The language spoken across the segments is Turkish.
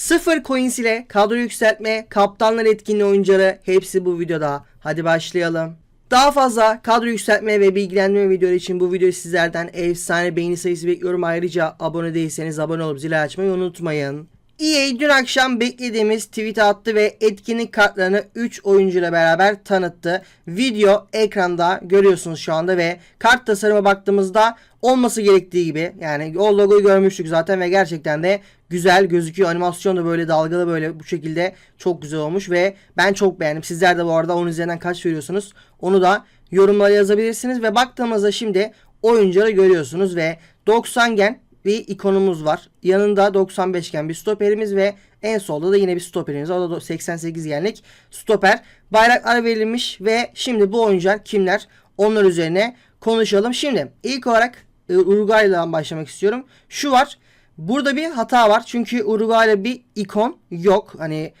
Sıfır coins ile kadro yükseltme, kaptanlar etkinliği oyuncuları hepsi bu videoda. Hadi başlayalım. Daha fazla kadro yükseltme ve bilgilendirme videoları için bu videoyu sizlerden efsane beğeni sayısı bekliyorum. Ayrıca abone değilseniz abone olup zili açmayı unutmayın. EA dün akşam beklediğimiz tweet attı ve etkinlik kartlarını 3 oyuncuyla beraber tanıttı. Video ekranda görüyorsunuz şu anda ve kart tasarıma baktığımızda olması gerektiği gibi yani o logoyu görmüştük zaten ve gerçekten de güzel gözüküyor. Animasyon da böyle dalgalı böyle bu şekilde çok güzel olmuş ve ben çok beğendim. Sizler de bu arada 10 üzerinden kaç veriyorsunuz? Onu da yorumlara yazabilirsiniz ve baktığımızda şimdi oyuncuları görüyorsunuz ve 90 gen bir ikonumuz var. Yanında 95 gen bir stoperimiz ve en solda da yine bir stoperimiz. O da 88 genlik stoper. Bayraklar verilmiş ve şimdi bu oyuncular kimler? Onlar üzerine konuşalım. Şimdi ilk olarak e, Uruguay'dan başlamak istiyorum. Şu var. Burada bir hata var. Çünkü Uruguay'da bir ikon yok. Hani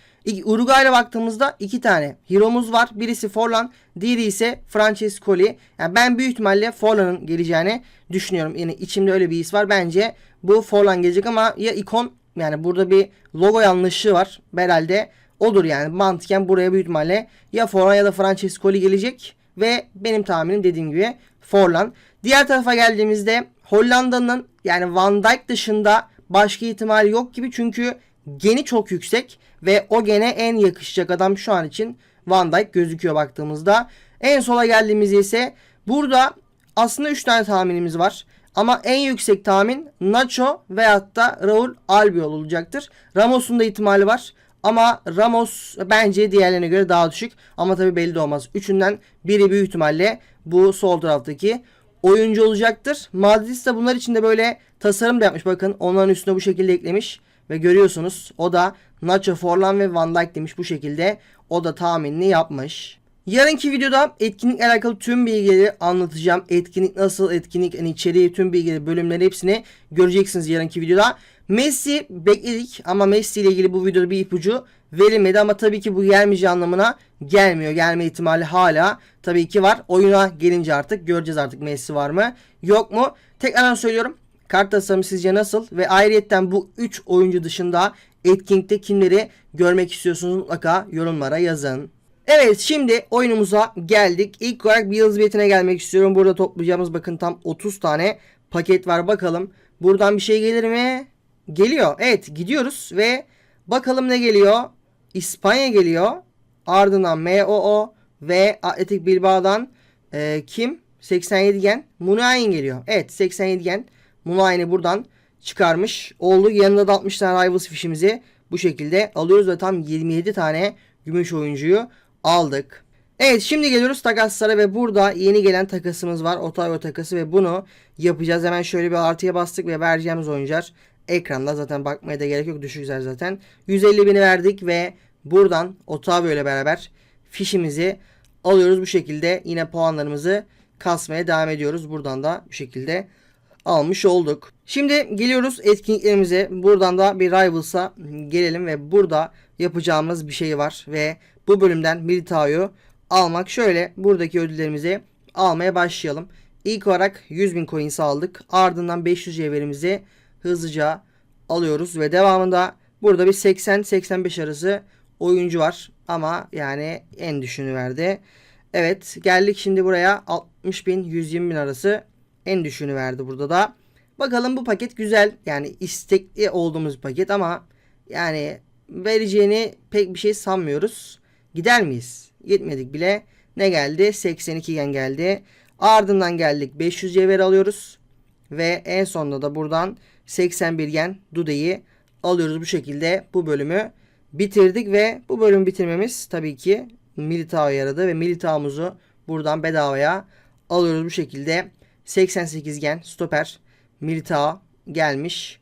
Uruguay'la baktığımızda iki tane hero'muz var. Birisi Forlan, diğeri ise Francescoli. Yani ben büyük ihtimalle Forlan'ın geleceğini düşünüyorum. Yani içimde öyle bir his var. Bence bu Forlan gelecek ama ya ikon yani burada bir logo yanlışlığı var. Herhalde odur yani mantıken buraya büyük ihtimalle ya Forlan ya da Francescoli gelecek ve benim tahminim dediğim gibi Forlan. Diğer tarafa geldiğimizde Hollanda'nın yani Van Dijk dışında başka ihtimal yok gibi çünkü geni çok yüksek ve o gene en yakışacak adam şu an için Van Dijk gözüküyor baktığımızda. En sola geldiğimizde ise burada aslında 3 tane tahminimiz var. Ama en yüksek tahmin Nacho veyahut da Raul Albiol olacaktır. Ramos'un da ihtimali var. Ama Ramos bence diğerlerine göre daha düşük. Ama tabi belli de olmaz. Üçünden biri büyük ihtimalle bu sol taraftaki oyuncu olacaktır. Madrid de bunlar için de böyle tasarım da yapmış. Bakın onların üstüne bu şekilde eklemiş. Ve görüyorsunuz o da Nacho Forlan ve Van Dijk demiş bu şekilde. O da tahminini yapmış. Yarınki videoda etkinlikle alakalı tüm bilgileri anlatacağım. Etkinlik nasıl, etkinlik hani içeriği, tüm bilgileri, bölümleri hepsini göreceksiniz yarınki videoda. Messi bekledik ama Messi ile ilgili bu videoda bir ipucu verilmedi ama tabii ki bu gelmeyeceği anlamına gelmiyor. Gelme ihtimali hala tabii ki var. Oyuna gelince artık göreceğiz artık Messi var mı yok mu. Tekrardan söylüyorum. Kart tasarımı sizce nasıl? Ve ayrıyetten bu 3 oyuncu dışında etkinlikte kimleri görmek istiyorsunuz mutlaka yorumlara yazın. Evet şimdi oyunumuza geldik. İlk olarak bir yıldız biletine gelmek istiyorum. Burada toplayacağımız bakın tam 30 tane paket var. Bakalım buradan bir şey gelir mi? Geliyor. Evet gidiyoruz ve bakalım ne geliyor? İspanya geliyor. Ardından MOO ve Atletik Bilbao'dan e, kim? 87 gen. Munayin geliyor. Evet 87 gen. Munayin'i buradan çıkarmış oldu. Yanında da 60 tane Rivals fişimizi bu şekilde alıyoruz ve tam 27 tane gümüş oyuncuyu aldık. Evet şimdi geliyoruz takaslara ve burada yeni gelen takasımız var. Otavio takası ve bunu yapacağız. Hemen şöyle bir artıya bastık ve vereceğimiz oyuncular ekranda zaten bakmaya da gerek yok. Düşükler zaten. 150 bini verdik ve buradan Otavio ile beraber fişimizi alıyoruz bu şekilde. Yine puanlarımızı kasmaya devam ediyoruz. Buradan da bu şekilde almış olduk. Şimdi geliyoruz etkinliklerimize. Buradan da bir Rivals'a gelelim ve burada yapacağımız bir şey var ve bu bölümden Militao'yu almak. Şöyle buradaki ödüllerimizi almaya başlayalım. İlk olarak 100.000 coins aldık. Ardından 500 cevherimizi hızlıca alıyoruz ve devamında burada bir 80-85 arası oyuncu var ama yani en düşüğünü verdi. Evet geldik şimdi buraya 60 bin 120 bin arası en düşüğünü verdi burada da. Bakalım bu paket güzel yani istekli olduğumuz paket ama yani vereceğini pek bir şey sanmıyoruz. Gider miyiz? Gitmedik bile. Ne geldi? 82 gen geldi. Ardından geldik 500 cevher alıyoruz. Ve en sonunda da buradan 81 gen Dude'yi alıyoruz bu şekilde bu bölümü bitirdik ve bu bölümü bitirmemiz tabii ki Militao'ya yaradı ve Militao'muzu buradan bedavaya alıyoruz bu şekilde 88 gen stoper Militao gelmiş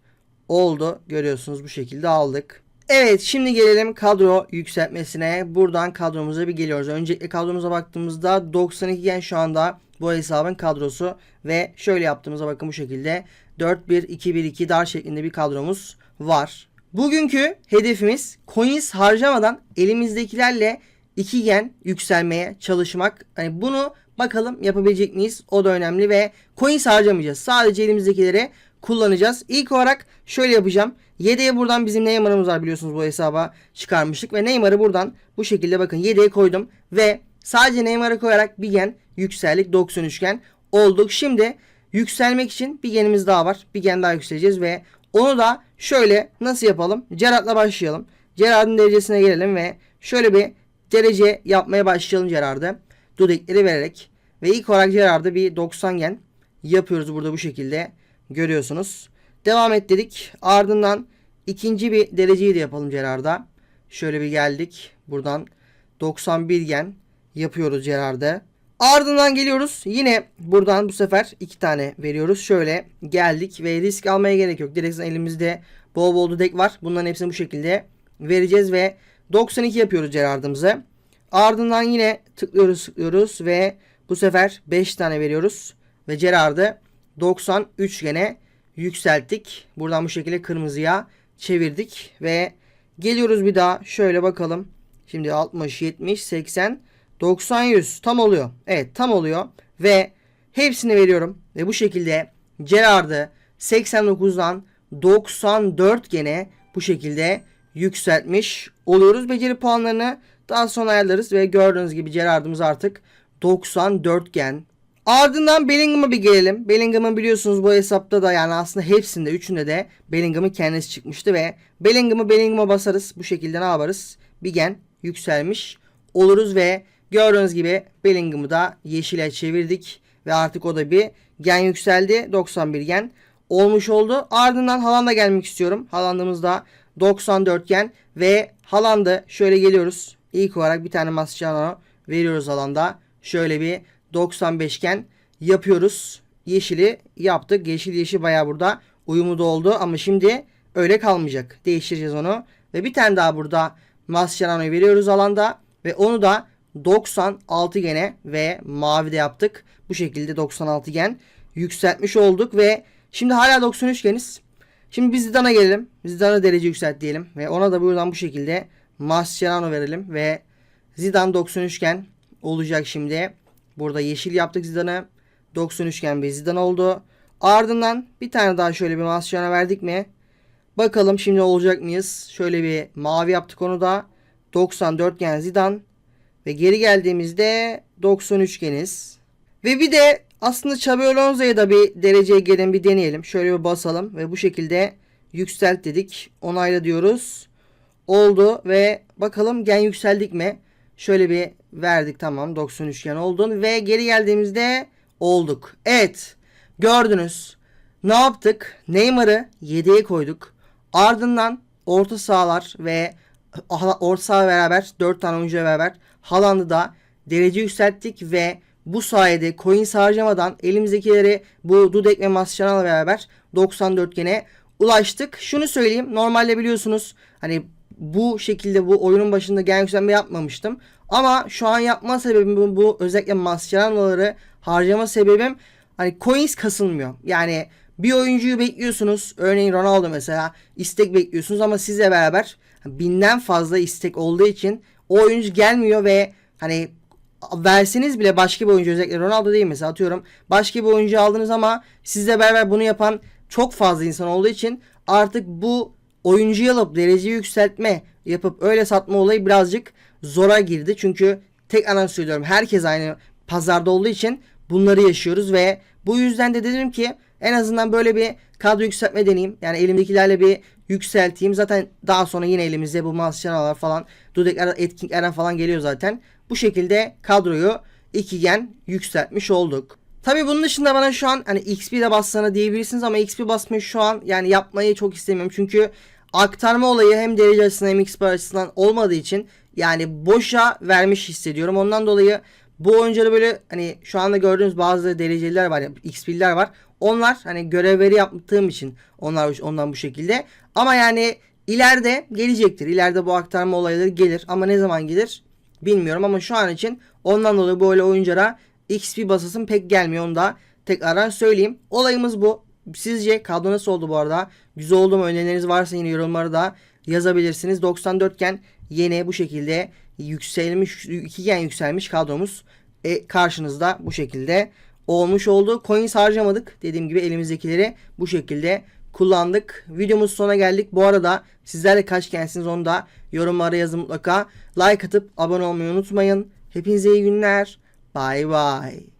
oldu görüyorsunuz bu şekilde aldık. Evet şimdi gelelim kadro yükseltmesine. Buradan kadromuza bir geliyoruz. Öncelikle kadromuza baktığımızda 92 gen şu anda bu hesabın kadrosu ve şöyle yaptığımızda bakın bu şekilde 4-1-2-1-2 dar şeklinde bir kadromuz var. Bugünkü hedefimiz coins harcamadan elimizdekilerle 2 gen yükselmeye çalışmak. Hani bunu bakalım yapabilecek miyiz? O da önemli ve coins harcamayacağız. Sadece elimizdekileri kullanacağız. İlk olarak şöyle yapacağım. 7'ye buradan bizim Neymar'ımız var biliyorsunuz bu hesaba çıkarmıştık. Ve Neymar'ı buradan bu şekilde bakın 7'ye koydum. Ve sadece Neymar'ı koyarak bir gen yükseldik 93 gen olduk. Şimdi yükselmek için bir genimiz daha var. Bir gen daha yükseleceğiz ve onu da şöyle nasıl yapalım? Gerard'la başlayalım. Gerard'ın derecesine gelelim ve şöyle bir derece yapmaya başlayalım Gerard'ı. Dudekleri vererek. Ve ilk olarak Gerard'ı bir 90 gen yapıyoruz burada bu şekilde. Görüyorsunuz. Devam et dedik. Ardından ikinci bir dereceyi de yapalım Gerard'a. Şöyle bir geldik. Buradan 91 gen yapıyoruz Gerard'a. Ardından geliyoruz. Yine buradan bu sefer iki tane veriyoruz. Şöyle geldik ve risk almaya gerek yok. Direkt elimizde bol bol dudek var. Bunların hepsini bu şekilde vereceğiz ve 92 yapıyoruz Gerard'ımızı. Ardından yine tıklıyoruz tıklıyoruz ve bu sefer 5 tane veriyoruz. Ve Gerard'ı 93 gene yükselttik. Buradan bu şekilde kırmızıya çevirdik ve geliyoruz bir daha şöyle bakalım. Şimdi 60, 70, 80, 90, 100 tam oluyor. Evet tam oluyor ve hepsini veriyorum ve bu şekilde Gerard'ı 89'dan 94 gene bu şekilde yükseltmiş oluyoruz. Beceri puanlarını daha sonra ayarlarız ve gördüğünüz gibi Gerard'ımız artık 94 gen. Ardından Bellingham'a bir gelelim. Bellingham'ın biliyorsunuz bu hesapta da yani aslında hepsinde üçünde de Bellingham'ın kendisi çıkmıştı ve Bellingham'ı Bellingham'a basarız. Bu şekilde ne yaparız? Bir gen yükselmiş oluruz ve gördüğünüz gibi Bellingham'ı da yeşile çevirdik ve artık o da bir gen yükseldi. 91 gen olmuş oldu. Ardından Haaland'a gelmek istiyorum. Haaland'ımız da 94 gen ve Haaland'ı şöyle geliyoruz. İlk olarak bir tane Mascherano veriyoruz Haaland'a. Şöyle bir 95 iken yapıyoruz. Yeşili yaptık. Yeşil yeşil bayağı burada uyumu da oldu ama şimdi öyle kalmayacak. Değiştireceğiz onu. Ve bir tane daha burada Mascherano'yu veriyoruz alanda ve onu da 96 gene ve mavi de yaptık. Bu şekilde 96 gen yükseltmiş olduk ve şimdi hala 93 geniz. Şimdi biz Zidane'a gelelim. Zidane'a derece yükselt diyelim ve ona da buradan bu şekilde Mascherano verelim ve Zidane 93 iken olacak şimdi. Burada yeşil yaptık Zidane'ı. 93 iken bir Zidane oldu. Ardından bir tane daha şöyle bir Mascherano verdik mi? Bakalım şimdi olacak mıyız? Şöyle bir mavi yaptık onu da. 94 gen Zidane. Ve geri geldiğimizde 93 geniz. Ve bir de aslında Xabi Alonso'ya da bir dereceye gelin bir deneyelim. Şöyle bir basalım ve bu şekilde yükselt dedik. Onayla diyoruz. Oldu ve bakalım gen yükseldik mi? Şöyle bir verdik tamam 93 gen oldun ve geri geldiğimizde olduk. Evet gördünüz. Ne yaptık? Neymar'ı 7'ye koyduk. Ardından orta sahalar ve orta saha beraber 4 tane oyuncu beraber Haaland'ı da derece yükselttik ve bu sayede coins harcamadan elimizdekileri bu Dudek ve Mascherano'la beraber 94 gene ulaştık. Şunu söyleyeyim. Normalde biliyorsunuz hani bu şekilde bu oyunun başında gen yükselme yapmamıştım. Ama şu an yapma sebebim bu, bu özellikle Mascherano'ları harcama sebebim hani coins kasılmıyor. Yani bir oyuncuyu bekliyorsunuz. Örneğin Ronaldo mesela istek bekliyorsunuz ama sizle beraber binden fazla istek olduğu için o oyuncu gelmiyor ve hani verseniz bile başka bir oyuncu özellikle Ronaldo değil mesela atıyorum başka bir oyuncu aldınız ama sizle beraber bunu yapan çok fazla insan olduğu için artık bu oyuncuyu alıp derece yükseltme yapıp öyle satma olayı birazcık zora girdi. Çünkü tek ana söylüyorum herkes aynı pazarda olduğu için bunları yaşıyoruz ve bu yüzden de dedim ki en azından böyle bir kadro yükseltme deneyeyim. Yani elimdekilerle bir yükselteyim. Zaten daha sonra yine elimizde bu Mascherano'lar falan, Dudekler, etkinliklerden falan geliyor zaten. Bu şekilde kadroyu iki gen yükseltmiş olduk. Tabi bunun dışında bana şu an hani XP de bassana diyebilirsiniz ama XP basmayı şu an yani yapmayı çok istemiyorum. Çünkü aktarma olayı hem derece açısından hem XP açısından olmadığı için yani boşa vermiş hissediyorum. Ondan dolayı bu oyuncuları böyle hani şu anda gördüğünüz bazı dereceliler var, XP'ler var. Onlar hani görevleri yaptığım için onlar ondan bu şekilde. Ama yani ileride gelecektir. İleride bu aktarma olayları gelir ama ne zaman gelir bilmiyorum ama şu an için ondan dolayı böyle oyunculara XP basasım pek gelmiyor onu da tekrardan söyleyeyim. Olayımız bu. Sizce kadro nasıl oldu bu arada? Güzel oldu mu? Önerileriniz varsa yine yorumları da yazabilirsiniz. 94 iken yine bu şekilde yükselmiş ikigen yükselmiş kadromuz e, karşınızda bu şekilde olmuş oldu. Coins harcamadık. Dediğim gibi elimizdekileri bu şekilde kullandık. Videomuz sonuna geldik. Bu arada sizler de kaç gensiniz onu da yorumlara yazın mutlaka. Like atıp abone olmayı unutmayın. Hepinize iyi günler. Bay bay.